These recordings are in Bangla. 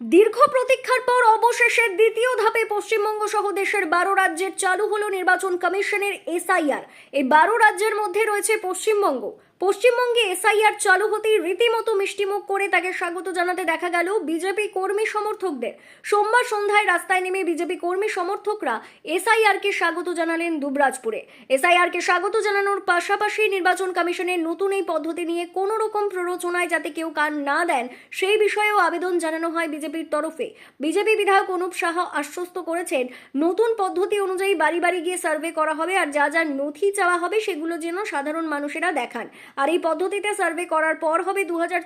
দীর্ঘ প্রতীক্ষার পর অবশেষে দ্বিতীয় ধাপে পশ্চিমবঙ্গ সহ দেশের বারো রাজ্যের চালু হলো নির্বাচন কমিশনের এসআইআর। এই বারো রাজ্যের মধ্যে রয়েছে পশ্চিমবঙ্গ। পশ্চিমবঙ্গে এসআইআর চালু হতেই রীতিমতো মিষ্টিমুখ করে তাকে স্বাগত জানাতে দেখা গেল বিজেপি কর্মী সমর্থকদের। সোমবার সন্ধ্যায় রাস্তায় নেমে বিজেপি কর্মী সমর্থকরা এসআইআরকে স্বাগত জানালেন দুবরাজপুরে। এসআইআরকে স্বাগত জানানোর পাশাপাশি নির্বাচন কমিশনের নতুন এই পদ্ধতি নিয়ে কোনো রকম প্ররোচনায় যাতে কেউ কান না দেন, সেই বিষয়েও আবেদন জানানো হয় বিজেপির তরফে। বিজেপি বিধায়ক অনুপ সাহা আশ্বস্ত করেছেন, নতুন পদ্ধতি অনুযায়ী বাড়ি বাড়ি গিয়ে সার্ভে করা হবে আর যা যা নথি চাওয়া হবে সেগুলো যেন সাধারণ মানুষেরা দেখান। আর এই পদ্ধতিতে সার্ভে করার পর হবে দু হাজার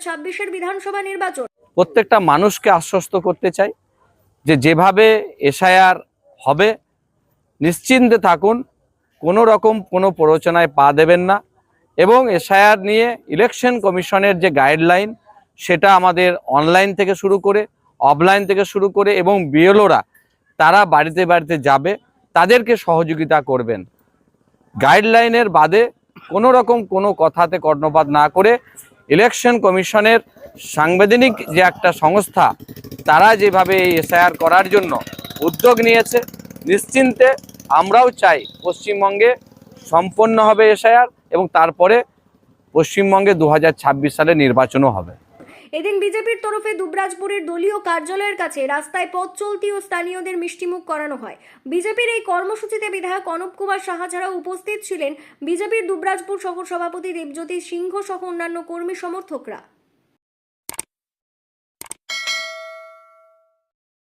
বিধানসভা নির্বাচন। প্রত্যেকটা মানুষকে আশ্বস্ত করতে চাই যে যেভাবে এসআইআর হবে, নিশ্চিন্তে থাকুন, কোনো রকম কোনো প্ররোচনায় পা দেবেন না এবং এসআইআর নিয়ে ইলেকশন কমিশনের যে গাইডলাইন সেটা আমাদের অনলাইন থেকে শুরু করে অফলাইন থেকে শুরু করে এবং বিএলওরা তারা বাড়িতে বাড়িতে যাবে, তাদেরকে সহযোগিতা করবেন। গাইডলাইনের বাদে কোনো রকম কোনো কথাতে কর্ণপাত না করে ইলেকশন কমিশনের সাংবিধানিক যে একটা সংস্থা, তারা যেভাবে এই এসআইআর করার জন্য উদ্যোগ নিয়েছে, নিশ্চিন্তে আমরাও চাই পশ্চিমবঙ্গে সম্পন্ন হবে এসআইআর এবং তারপরে পশ্চিমবঙ্গে দু হাজার ছাব্বিশ সালে নির্বাচনও হবে। এদিন বিজেপির তরফে দুবরাজপুরের দলীয় কার্যালয়ের কাছে রাস্তায় পথ চলতি ও স্থানীয়দের মিষ্টিমুখ করানো হয়। বিজেপির এই কর্মসূচিতে বিধায়ক অনুপ কুমার সাহা ছাড়াও উপস্থিত ছিলেন বিজেপির দুবরাজপুর শহর সভাপতি দেবজ্যোতি সিংহ সহ অন্যান্য কর্মী সমর্থকরা।